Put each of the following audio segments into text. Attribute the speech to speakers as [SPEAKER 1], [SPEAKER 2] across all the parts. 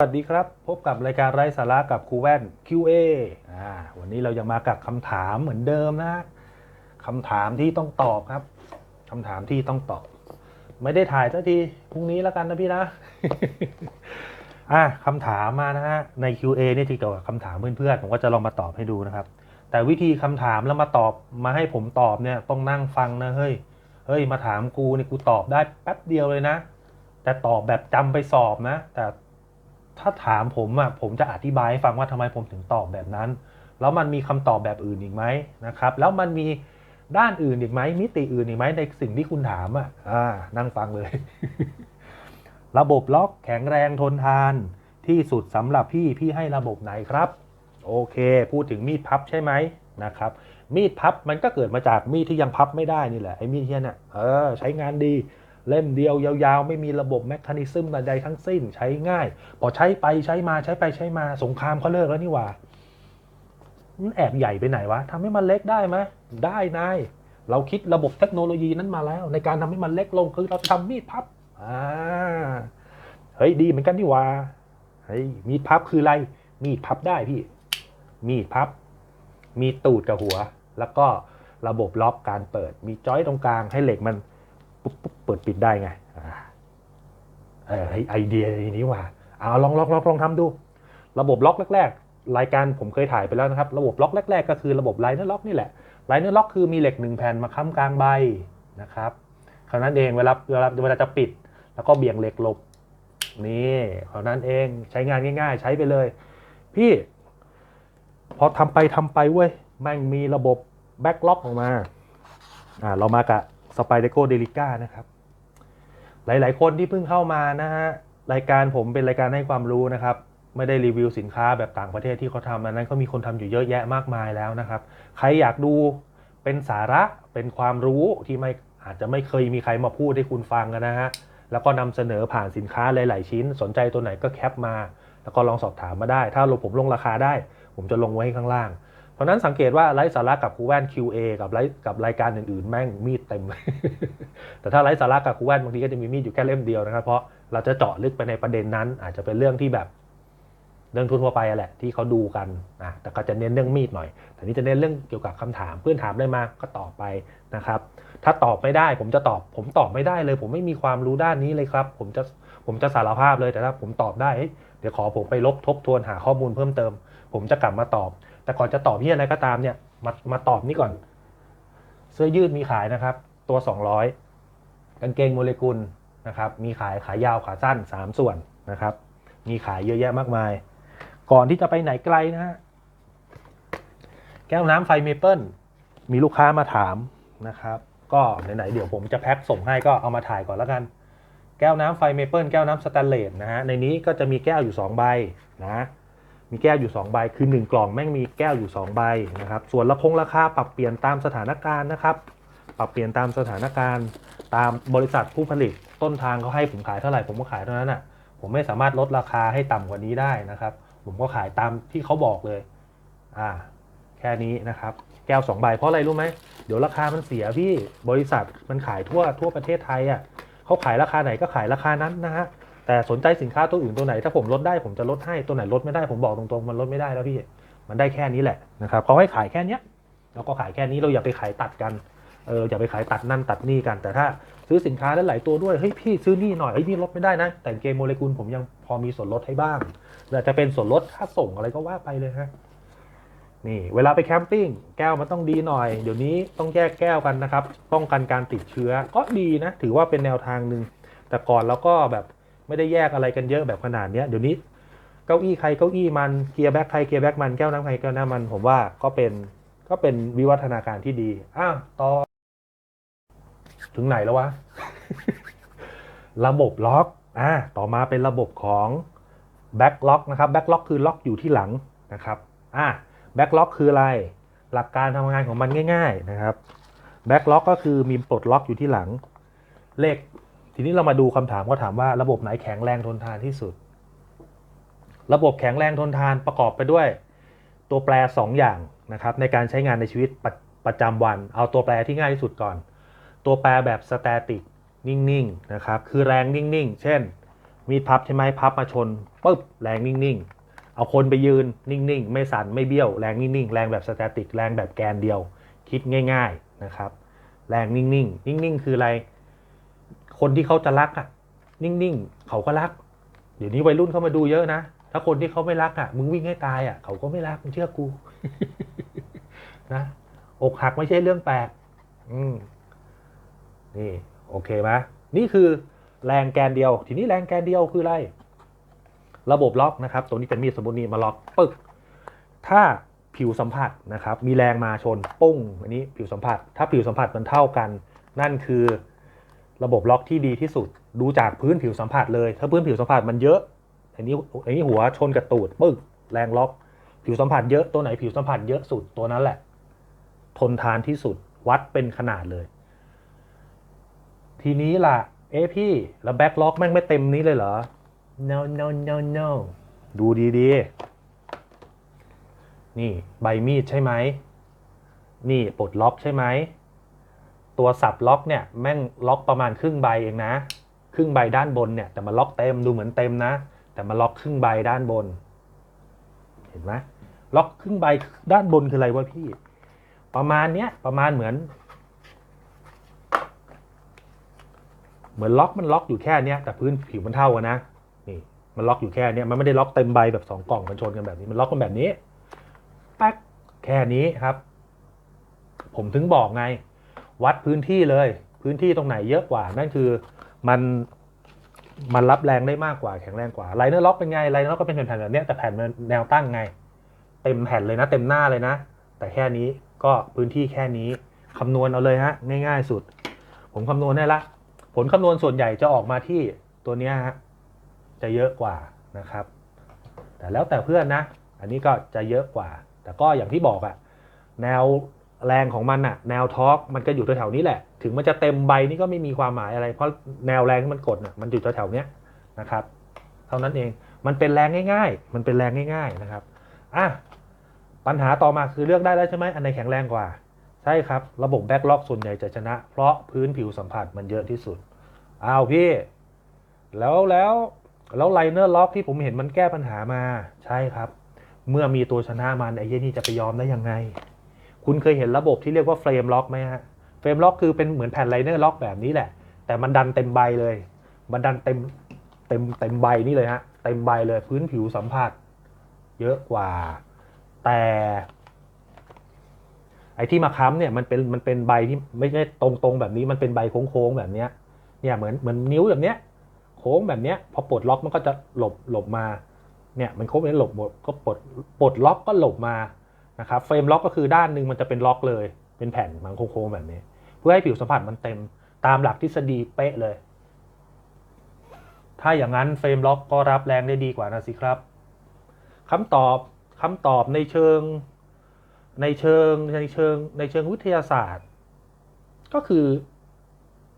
[SPEAKER 1] สวัสดีครับ พบกับรายการไร้สาระกับครูแว่น QA อ่าวันนี้เรายังมากับคำถามเหมือนเดิมนะคำถามที่ต้องตอบครับคำถามที่ต้องตอบ ไม่ได้ถ่ายสักทีพรุ่งนี้แล้วกันนะพี่นะอะคำถามมานะฮะใน QA นี่ที่เกี่ยวกับคำถามเพื่อนๆผมก็จะลองมาตอบให้ดูนะครับ แต่วิธีคำถามแล้วมาตอบมาให้ผมตอบเนี่ยต้องนั่งฟังนะเฮ้ยเฮ้ยมาถามกูนี่กูตอบได้แป๊บเดียวเลยนะ แต่ตอบแบบจำไปสอบนะ แต่ ถ้าถามผมอะผมจะอธิบายให้ฟังว่าทำไมผมถึงตอบแบบนั้น แล้วมันมีคำตอบแบบอื่นอีกไหมนะครับ แล้วมันมีด้านอื่นอีกไหมมิติอื่นอีกไหมในสิ่งที่คุณถามอะอ่านั่งฟังเลย ระบบล็อกแข็งแรงทนทานที่สุดสำหรับพี่พี่ให้ระบบไหนครับ โอเค พูดถึงมีดพับใช่ไหมนะครับ มีดพับมันก็เกิดมาจากมีดที่ยังพับไม่ได้นี่แหละไอ้มีดเที่ยเนี่ยเออใช้งานดี เล่มเดียวยาวๆ ไม่มีระบบแมคานิซึมใดๆทั้งสิ้นใช้ง่าย พอใช้ไปใช้มาใช้ไปใช้มาสงครามเขาเลิกแล้วนี่หว่ามันแอบใหญ่ไปไหนวะทำให้มันเล็กได้ไหมได้นายเราคิดระบบเทคโนโลยีนั้นมาแล้ว ในการทำให้มันเล็กลงคือเราทำมีดพับอ่าเฮ้ยดีเหมือนกันนี่ว่าเฮ้ยมีดพับคืออะไร มีดพับได้พี่ มีดพับ มีตูดกับหัว แล้วก็ระบบล็อกการเปิด มีจอยตรงกลางให้เหล็กมัน เปิดปิดได้ไงอ่าเออไอเดียนี้ว่าเอาลองลองลองลองทำดู ระบบล็อกแรกๆ รายการผมเคยถ่ายไปแล้วนะครับ ระบบล็อกแรกๆ ก็คือระบบไลเนอร์ล็อกนี่แหละไลเนอร์ล็อกคือมีเหล็กหนึ่งแผ่นมาค้ำกลางใบนะครับเท่านั้นเองเวลาเวลาเวลาจะปิด แล้วก็เบี่ยงเหล็กหลบนี่เท่านั้นเองใช้งานง่าย ๆ ใช้ไปเลย พี่ พอทำไปทำไปเว้ยแม่งมีระบบแบ็กล็อกออกมาอ่าเรามากับสไปเดโกเดลิก้านะครับ หลาย ๆ คนที่เพิ่งเข้ามานะฮะรายการผมเป็นรายการให้ความรู้นะครับ ไม่ได้รีวิวสินค้าแบบต่างประเทศที่เขาทำอันนั้นก็มีคนทำอยู่เยอะแยะมากมายแล้วนะครับ ใครอยากดูเป็นสาระเป็นความรู้ที่ไม่อาจจะไม่เคยมีใครมาพูดให้คุณฟังกันนะฮะแล้วก็นำเสนอผ่านสินค้าหลาย ๆ ชิ้น สนใจตัวไหนก็แคปมา แล้วก็ลองสอบถามมาได้ ถ้าผมลงราคาได้ ผมจะลงไว้ให้ข้างล่าง เพราะนั้นสังเกตว่าไลฟ์สาระกับครูแว่น QA กับไลฟ์กับรายการอื่นๆ แม่งมีดเต็ม แต่ถ้าไลฟ์สาระกับครูแว่นบางทีก็จะมีมีดอยู่แค่เล่มเดียวนะครับ เพราะเราจะเจาะลึกไปในประเด็นนั้น อาจจะเป็นเรื่องที่แบบเรื่องทั่วไปแหละที่เขาดูกันนะแต่ก็จะเน้นเรื่องมีดหน่อย แต่นี้จะเน้นเรื่องเกี่ยวกับคำถาม เพื่อนถามได้มาก็ตอบไปนะครับ ถ้าตอบไม่ได้ผมจะตอบ ผมตอบไม่ได้เลย ผมไม่มีความรู้ด้านนี้เลยครับ ผมจะผมจะสารภาพเลยแต่ถ้าผมตอบได้เดี๋ยวขอผมไปลบทบทวนหาข้อมูลเพิ่มเติม ผมจะกลับมาตอบ แต่ก่อนจะตอบที่อะไรก็ตามเนี่ยมามาตอบนี่ก่อน เสื้อยืดมีขายนะครับ ตัว 200 กางเกงโมเลกุลนะครับ มีขายขายาวขาสั้น 3 ส่วนนะครับ มีขายเยอะแยะมากมาย ก่อนที่จะไปไหนไกลนะฮะแก้วน้ำไฟเมเปิลมีลูกค้ามาถามนะครับ ก็ไหนๆเดี๋ยวผมจะแพ็คส่งให้ก็เอามาถ่ายก่อนแล้วกัน แก้วน้ำไฟเมเปิลแก้วน้ำสแตนเลสนะฮะในนี้ก็จะมีแก้วอยู่ 2 ใบนะ มีแก้วอยู่ 2 ใบ คือ 1 กล่องแม่งมีแก้วอยู่ 2 ใบนะครับ ส่วนราคงราคาปรับเปลี่ยนตามสถานการณ์นะครับ ปรับเปลี่ยนตามสถานการณ์ ตามบริษัทผู้ผลิตต้นทางเขาให้ผมขายเท่าไหร่ผมก็ขายเท่านั้นอะ ผมไม่สามารถลดราคาให้ต่ำกว่านี้ได้นะครับ ผมก็ขายตามที่เขาบอกเลย อ่า แค่นี้นะครับ แก้ว 2 ใบ เพราะอะไรรู้ไหม เดี๋ยวราคามันเสียพี่ บริษัทมันขายทั่วทั่วประเทศไทยอะเขาขายราคาไหนก็ขายราคานั้นนะฮะ แต่สนใจสินค้าตัวอื่นตัวไหน ถ้าผมลดได้ผมจะลดให้ตัวไหนลดไม่ได้ผมบอกตรงๆมันลดไม่ได้แล้วพี่มันได้แค่นี้แหละนะครับเขาให้ขายแค่เนี้ยเราก็ขายแค่นี้เราอย่าไปขายตัดกันเอออย่าไปขายตัดนั่นตัดนี่กัน แต่ถ้าซื้อสินค้าหลายตัวด้วยเฮ้ยพี่ซื้อนี่หน่อยเฮ้ยนี่ลดไม่ได้นะ แต่เกมโมเลกุลผมยังพอมีส่วนลดให้บ้างหรือจจะเป็นส่วนลดค่าส่งอะไรก็ว่าไปเลยฮะนี่เวลาไปแคมปิ้งแก้วมันต้องดีหน่อย เดี๋ยวนี้ต้องแยกแก้วกันนะครับป้องกันการติดเชื้อก็ดีนะ ถือว่าเป็นแนวทางหนึ่งแต่ก่อนเราก็แบบ ไม่ได้แยกอะไรกันเยอะแบบขนาดเนี้ยเดี๋ยวนี้เก้าอี้ใครเก้าอี้มันเกียร์แบ็คใครเกียร์แบ็คมันแก้วน้ำใครแก้วน้ำมัน ผมว่าก็เป็นก็เป็นวิวัฒนาการที่ดีอ้าวต่อ ถึงไหนแล้ววะ ระบบล็อกอ่าต่อมาเป็นระบบของแบ็คล็อกนะครับแบ็คล็อกคือล็อกอยู่ที่หลังนะครับอ่าแบ็คล็อกคืออะไร หลักการทำงานของมันง่าย ๆนะครับแบ็คล็อกก็คือมีปลดล็อกอยู่ที่หลัง เหลข ทีนี้เรามาดูคำถามก็ถามว่าระบบไหนแข็งแรงทนทานที่สุด ระบบแข็งแรงทนทานประกอบไปด้วย ตัวแปร 2 อย่างนะครับในการใช้งานในชีวิตประประจำวัน เอาตัวแปรที่ง่ายที่สุดก่อน ตัวแปรแบบสแตติกนิ่งๆนะครับคือแรงนิ่งๆ เช่น มีพับใช่ไหมพับมาชนปุ๊บแรงนิ่งๆ เอาคนไปยืนนิ่งๆ ไม่สั่นไม่เบี้ยวแรงนิ่งๆ แรงแบบสแตติกแรงแบบแกนเดียว คิดง่าย ๆนะครับ แรงนิ่งๆ นิ่งๆ คืออะไร คนที่เขาจะรักอะ นิ่งๆเขาก็รัก เดี๋ยวนี้วัยรุ่นเข้ามาดูเยอะนะ ถ้าคนที่เขาไม่รักอะ มึงวิ่งให้ตายอะ เขาก็ไม่รักมึงเชื่อกู นะอกหักไม่ใช่เรื่องแปลก อืม นี่ โอเคไหมนี่คือแรงแกนเดียว ทีนี้แรงแกนเดียวคืออะไร ระบบล็อกนะครับ ตัวนี้เป็นมีดสมบูรณ์นี่มาล็อกปึ๊กถ้าผิวสัมผัสนะครับ มีแรงมาชนปุ้ง อันนี้ผิวสัมผัส ถ้าผิวสัมผัสมันเท่ากัน นั่นคือ ระบบล็อกที่ดีที่สุด ดูจากพื้นผิวสัมผัสเลย ถ้าพื้นผิวสัมผัสมันเยอะอันนี้อันนี้หัวชนกับตูดปึ๊กแรงล็อก ผิวสัมผัสเยอะตัวไหนผิวสัมผัสเยอะสุดตัวนั้นแหละ ทนทานที่สุดวัดเป็นขนาดเลย ทีนี้ล่ะ เอ๊พี่แล้วแบ็คล็อกแม่งไม่เต็มนี้เลยเหรอ no no no no ดูดีๆ นี่ใบมีดใช่ไหม นี่ปลดล็อกใช่ไหม ตัวสับล็อกเนี่ยแม่งล็อกประมาณครึ่งใบเองนะ ครึ่งใบด้านบนเนี่ยแต่มันล็อกเต็มดูเหมือนเต็มนะ แต่มันล็อกครึ่งใบด้านบน เห็นไหมล็อกครึ่งใบด้านบนคืออะไรวะพี่ ประมาณเนี้ยประมาณเหมือน เหมือนล็อกมันล็อกอยู่แค่เนี้ยแต่พื้นผิวมันเท่ากันนะนี่มันล็อกอยู่แค่เนี้ยมันไม่ได้ล็อกเต็มใบแบบสองกล่องมันชนกันแบบนี้มันล็อกกันแบบนี้แป๊กแค่นี้ครับ ผมถึงบอกไง วัดพื้นที่เลย พื้นที่ตรงไหนเยอะกว่า นั่นคือมันมันรับแรงได้มากกว่าแข็งแรงกว่าไลเนอร์ล็อกเป็นไงไลเนอร์ล็อกก็เป็นแผ่นแบบนี้แต่แผ่นมันแนวตั้งไง เต็มแผ่นเลยนะ เต็มหน้าเลยนะ แต่แค่นี้ก็พื้นที่แค่นี้คำนวณเอาเลยฮะง่ายๆสุด ผมคำนวณได้ละ ผลคำนวณส่วนใหญ่จะออกมาที่ตัวนี้ฮะจะเยอะกว่านะครับ แต่แล้วแต่เพื่อนนะ อันนี้ก็จะเยอะกว่า แต่ก็อย่างที่บอกอะแนว แรงของมันอะแนวทอร์กมันก็อยู่แถวๆนี้แหละ ถึงมันจะเต็มใบนี่ก็ไม่มีความหมายอะไร เพราะแนวแรงที่มันกดน่ะมันอยู่แถวๆนี้นะครับ เท่านั้นเองมันเป็นแรงง่าย ๆ มันเป็นแรงง่าย ๆนะครับอะปัญหาต่อมาคือเลือกได้แล้วใช่ไหมอันไหนแข็งแรงกว่า ใช่ครับ ระบบแบ็กล็อกส่วนใหญ่จะชนะ เพราะพื้นผิวสัมผัสมันเยอะที่สุดอ้าวพี่ แล้วแล้วแล้วไลเนอร์ล็อกที่ผมเห็นมันแก้ปัญหามาใช่ครับ เมื่อมีตัวชนะมันไอ้เหี้ยนี่จะไปยอมได้ยังไง คุณเคยเห็นระบบที่เรียกว่าเฟรมล็อกไหมฮะ เฟรมล็อกคือเป็นเหมือนแผ่นไลเนอร์ล็อกแบบนี้แหละ แต่มันดันเต็มใบเลย มันดันเต็มเต็มเต็มใบนี่เลยฮะ เต็มใบเลยพื้นผิวสัมผัส เยอะกว่า แต่ไอ้ที่มาค้ำเนี่ยมันเป็นมันเป็นใบที่ไม่ใช่ตรงๆแบบนี้มันเป็นใบโค้งๆแบบเนี้ยเนี่ยเหมือนเหมือนนิ้วแบบเนี้ยโค้งแบบเนี้ยพอปลดล็อกมันก็จะหลบหลบมาเนี่ยมันโค้งไปหลบหมดก็ปลดปลดล็อกก็หลบมา นะครับเฟรมล็อกก็คือด้านหนึ่งมันจะเป็นล็อกเลย เป็นแผ่นมันโค้งๆแบบนี้ เพื่อให้ผิวสัมผัสมันเต็มตามหลักทฤษฎีเป๊ะเลย ถ้าอย่างนั้นเฟรมล็อกก็รับแรงได้ดีกว่านะสิครับคำตอบคำตอบในเชิงในเชิงในเชิงในเชิงวิทยาศาสตร์ ก็คือ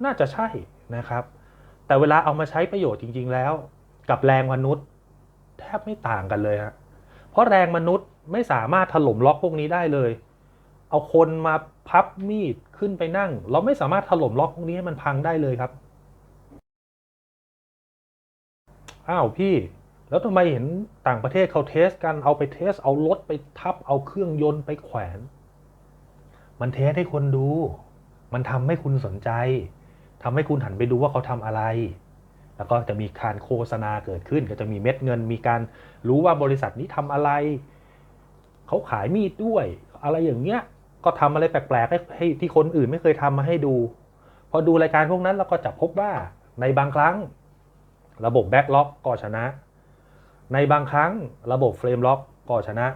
[SPEAKER 1] น่าจะใช่นะครับ แต่เวลาเอามาใช้ประโยชน์จริง ๆ แล้ว กับแรงมนุษย์ แทบไม่ต่างกันเลยฮะเพราะแรงมนุษย์ ไม่สามารถถล่มล็อกพวกนี้ได้เลย เอาคนมาพับมีดขึ้นไปนั่ง เราไม่สามารถถล่มล็อกพวกนี้ให้มันพังได้เลยครับอ้าวพี่ แล้วทำไมเห็นต่างประเทศเขาเทสกันเอาไปเทส เอารถไปทับเอาเครื่องยนต์ไปแขวน มันเทสให้คนดู มันทำให้คุณสนใจทำให้คุณหันไปดูว่าเขาทำอะไรแล้วก็จะมีการโฆษณาเกิดขึ้น ก็จะมีเม็ดเงิน มีการรู้ว่าบริษัทนี้ทำอะไร เขาขายมีดด้วย อะไรอย่างเงี้ย ก็ทำอะไรแปลกๆให้ให้ที่คนอื่นไม่เคยทำมาให้ดู พอดูรายการพวกนั้นเราก็จะพบว่าในบางครั้ง ระบบแบ็กล็อกก็ชนะ ในบางครั้งระบบเฟรมล็อกก็ชนะ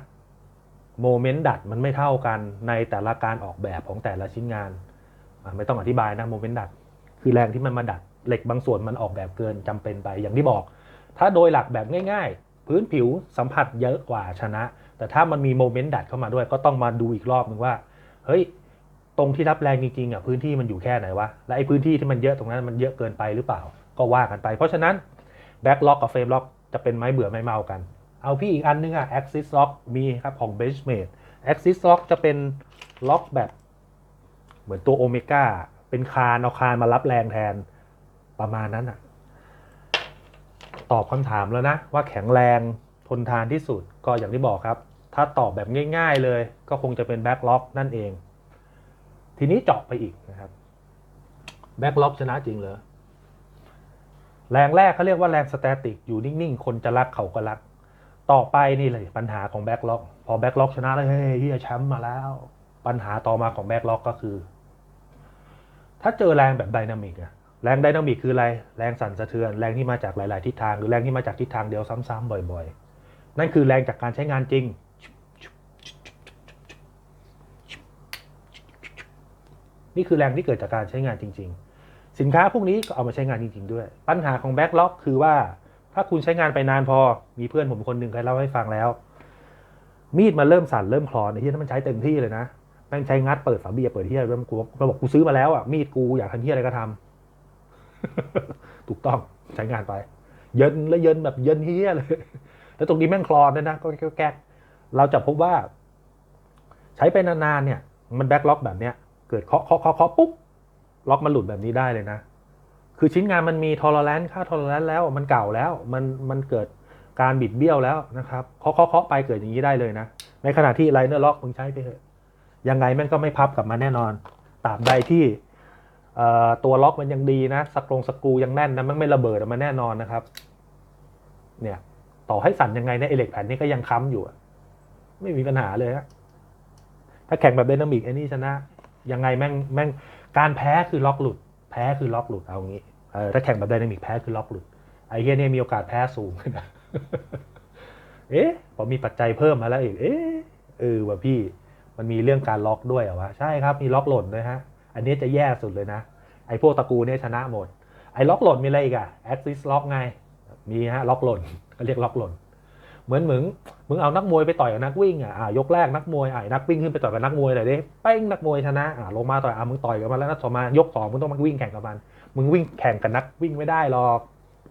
[SPEAKER 1] โมเมนต์ดัดมันไม่เท่ากันในแต่ละการออกแบบของแต่ละชิ้นงาน ไม่ต้องอธิบายนะโมเมนต์ดัด คือแรงที่มันมาดัดเหล็กบางส่วนมันออกแบบเกินจำเป็นไปอย่างที่บอก ถ้าโดยหลักแบบง่าย ๆ พื้นผิวสัมผัสเยอะกว่าชนะ แต่ถ้ามันมีโมเมนต์ดัดเข้ามาด้วย ก็ต้องมาดูอีกรอบหนึ่งว่า เฮ้ย ตรงที่รับแรงจริงๆอะพื้นที่มันอยู่แค่ไหนวะ และไอ้พื้นที่ที่มันเยอะตรงนั้นมันเยอะเกินไปหรือเปล่า ก็ว่ากันไป เพราะฉะนั้นแบ็กล็อกกับเฟรมล็อกจะเป็นไม้เบื่อไม้เมากัน เอาพี่อีกอันนึงอะ axis lock มีครับของ benchmade axis lock จะเป็นล็อกแบบ เหมือนตัวโอเมก้าเป็นคานเอาคานมารับแรงแทนประมาณนั้นอะ ตอบคำถามแล้วนะว่าแข็งแรง ทนทานที่สุดก็อย่างที่บอกครับ ถ้าตอบแบบง่ายๆเลยก็คงจะเป็นแบ็กล็อกนั่นเอง ทีนี้เจาะไปอีกนะครับแบ็กล็อกชนะจริงเหรอแรงแรกเขาเรียกว่าแรงสแตติกอยู่นิ่งๆ คนจะรักเขาก็รัก ต่อไปนี่เลยปัญหาของแบ็กล็อกพอแบ็กล็อกชนะแล้วเฮ้ยเฮียแชมป์มาแล้ว ปัญหาต่อมาของแบ็กล็อกก็คือ ถ้าเจอแรงแบบไดนามิกอะแรงไดนามิกคืออะไร แรงสั่นสะเทือน แรงที่มาจากหลาย ๆ ทิศทาง หรือแรงที่มาจากทิศทางเดียวซ้ำๆบ่อย ๆ นั่นคือแรงจากการใช้งานจริง นี่คือแรงที่เกิดจากการใช้งานจริง ๆ สินค้าพวกนี้ก็เอามาใช้งานจริง ๆ ด้วย ปัญหาของแบ็กล็อกคือว่าถ้าคุณใช้งานไปนานพอ มีเพื่อนผมคนหนึ่งเคยเล่าให้ฟังแล้ว มีดมันเริ่มสั่นเริ่มคลอนไอ้ที่นั้นมันใช้เต็มที่เลยนะแม่งใช้งัดเปิดฝาเบียร์เปิดที่อะไรเริ่มกูมันบอกกูซื้อมาแล้วอะมีดกูอยากทำที่อะไรก็ทำถูกต้องใช้งานไป เยินแล้วเยินแบบเยินเฮียเลย แล้วตรงนี้แม่งคลอนด้วยนะก็แก๊กเราจะพบว่า ใช้ไปนานๆเนี่ย มันแบ็กล็อกแบบเนี้ย เกิดเคาะเคาะเคาะปุ๊บล็อกมันหลุดแบบนี้ได้เลยนะ คือชิ้นงานมันมีทอร์เรนค่าทอร์เรนแล้วมันเก่าแล้ว มันมันเกิดการบิดเบี้ยวแล้วนะครับเคาะเคาะเคาะไปเกิดอย่างนี้ได้เลยนะ ในขณะที่ไลเนอร์ล็อกมึงใช้ไปเถอะยังไงแม่งก็ไม่พับกลับมาแน่นอนตราบใดที่ตัวล็อกมันยังดีนะสกรงสกรูยังแน่นนะมันไม่ระเบิดออกมาแน่นอนนะครับ เนี่ย ต่อให้สั่นยังไงเนี่ยเอเล็กแผ่นนี้ก็ยังค้ำอยู่ไม่มีปัญหาเลยฮะถ้าแข่งแบบไดนามิกไอ้นี่ชนะ ยังไงแม่งแม่งการแพ้คือล็อกหลุด แพ้คือล็อกหลุดเอางี้เออถ้าแข่งแบบไดนามิกแพ้คือล็อกหลุดไอ้เฮียเนี่ยมีโอกาสแพ้สูงนะเอ๊ะพอมีปัจจัยเพิ่มมาแล้วอีกเอ๊ะเออว่ะพี่มันมีเรื่องการล็อกด้วยเหรอวะใช่ครับมีล็อกหล่นด้วยฮะ อันนี้จะแย่สุดเลยนะ ไอ้พวกตระกูลเนี่ยชนะหมด ไอ้ล็อกหล่นมีอะไรอีกอะ axis lock ไง มีฮะล็อกหล่นก็เรียกล็อกหล่นเหมือนมึงมึงเอานักมวยไปต่อยกับนักวิ่งอะยกแรกนักมวยอะนักวิ่งขึ้นไปต่อยกับนักมวยหน่อยดิเป้งนักมวยชนะอะลงมาต่อยอะมึงต่อยกับมันแล้วนัดต่อมายกสองมึงต้องมาวิ่งแข่งกับมันมึงวิ่งแข่งกับนักวิ่งไม่ได้หรอก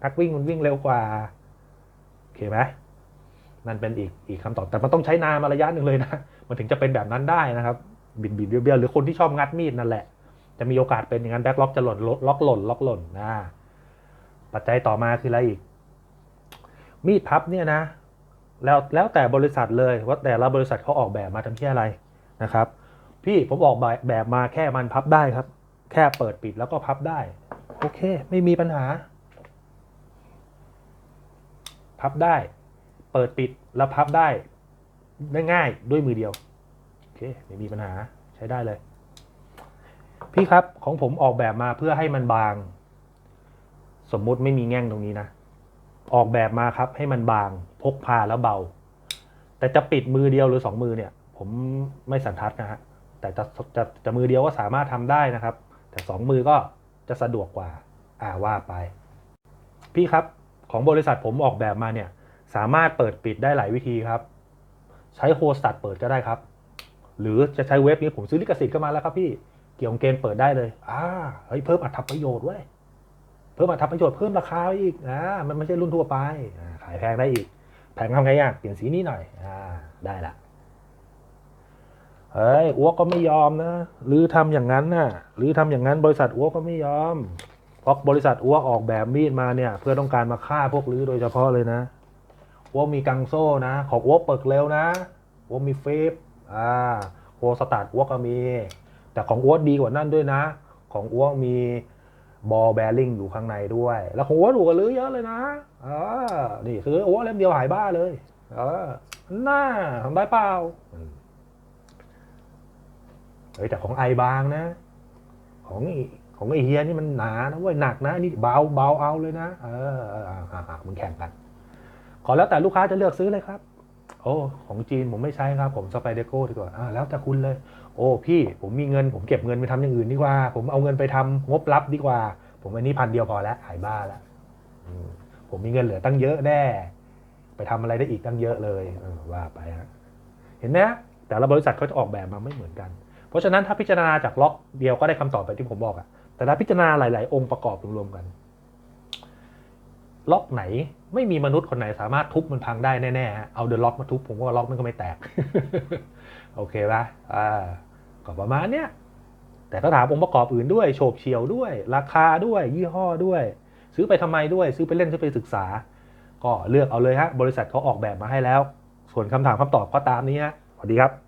[SPEAKER 1] นักวิ่งมันวิ่งเร็วกว่าโอเคไหมนั่นเป็นอีกอีกคำตอบแต่มันต้องใช้นานมาระยะหนึ่งเลยนะมันถึงจะเป็นแบบนั้นได้นะครับ บิดบิดเบี้ยวๆหรือคนที่ชอบงัดมีดนั่นแหละ จะมีโอกาสเป็นอย่างนั้นแบ็คล็อกจะหล่นล็อกหล่นล็อกหล่นนะปัจจัยต่อมาคืออะไรอีก มีดพับเนี่ยนะแล้วแล้วแต่บริษัทเลยว่าแต่ละบริษัทเขาออกแบบมาทำที่อะไรนะครับ พี่ผมออกแบบแบบมาแค่มันพับได้ครับ แค่เปิดปิดแล้วก็พับได้ โอเค ไม่มีปัญหา พับได้ เปิดปิดแล้วพับได้ได้ง่ายด้วยมือเดียวโอเคไม่มีปัญหาใช้ได้เลย พี่ครับของผมออกแบบมาเพื่อให้มันบาง สมมุติไม่มีแง่งตรงนี้นะ ออกแบบมาครับ ให้มันบางพกพาแล้วเบา แต่จะปิดมือเดียวหรือสองมือเนี่ย ผมไม่สันทัดนะฮะแต่จะจะจะมือเดียวก็สามารถทำได้นะครับ แต่สองมือก็จะสะดวกกว่าอ่าว่าไป พี่ครับของบริษัทผมออกแบบมาเนี่ย สามารถเปิดปิดได้หลายวิธีครับ ใช้โฮสตัดเปิดก็ได้ครับ หรือจะใช้เว็บนี้ผมซื้อลิขสิทธิ์ก็มาแล้วครับพี่เกี่ยวกับเกมเปิดได้เลย อ่า เฮ้ย เพิ่มอัตประโยชน์เว้ย เพิ่มอัตประโยชน์เพิ่มราคาอีกอ่ามันไม่ใช่รุ่นทั่วไปขายแพงได้อีก แพงทำไงอะเปลี่ยนสีนี้หน่อยอ่าได้ละเฮ้ยอ้วกก็ไม่ยอมนะหรือทำอย่างนั้นน่ะหรือทำอย่างนั้นบริษัทอ้วกก็ไม่ยอมเพราะบริษัทอ้วกออกแบบมีดมาเนี่ย เพื่อต้องการมาฆ่าพวกลือโดยเฉพาะเลยนะอ้วกมีกังโซ่นะ ของอ้วกเปิดเร็วนะอ้วกมีเฟิปอ่าโฮสตาร์ทอ้วกก็มี แต่ของอ้วกดีกว่านั่นด้วยนะ ของอ้วกมี บอลแบริ่งอยู่ข้างในด้วย แล้วของอ้วกถูกกว่าลือเยอะเลยนะเออนี่คือโอ้เล่มเดียวหายบ้าเลยเออน่าทำได้เปล่าเฮ้ยแต่ของไอบางนะ ของของไอเฮียนี่มันหนานะเว้ยหนักนะนี่เบาเบาเอาเลยนะเออเอออ่าอ่าอ่ามึงแข่งกัน ขอแล้วแต่ลูกค้าจะเลือกซื้อเลยครับ โอ้ของจีนผมไม่ใช้ครับ ผมสไปเดโก้ดีกว่าอ่าแล้วแต่คุณเลย โอ้พี่ผมมีเงิน ผมเก็บเงินไปทำอย่างอื่นดีกว่า ผมเอาเงินไปทำงบลับดีกว่า ผมอันนี้พันเดียวพอแล้วหายบ้าแล้วผมมีเงินเหลือตั้งเยอะแน่ ไปทำอะไรได้อีกตั้งเยอะเลยว่าไปฮะเห็นไหมแต่ละบริษัทเขาจะออกแบบมาไม่เหมือนกัน เพราะฉะนั้นถ้าพิจารณาจากล็อกเดียวก็ได้คำตอบไปที่ผมบอกอะแต่ถ้าพิจารณาหลาย ๆ องค์ประกอบรวมๆกัน ล็อกไหนไม่มีมนุษย์คนไหนสามารถทุบมันพังได้แน่ๆ เอาเดอะล็อกมาทุบผมว่าล็อกมันก็ไม่แตก โอเคปะอ่าก็ประมาณเนี้ย แต่ก็ถามองค์ประกอบอื่นด้วย โฉบเฉี่ยวด้วย ราคาด้วย ยี่ห้อด้วย ซื้อไปทำไมด้วย ซื้อไปเล่นซื้อไปศึกษา ก็เลือกเอาเลยฮะ บริษัทเขาออกแบบมาให้แล้ว ส่วนคำถามคำตอบก็ตามนี้ฮะ สวัสดีครับ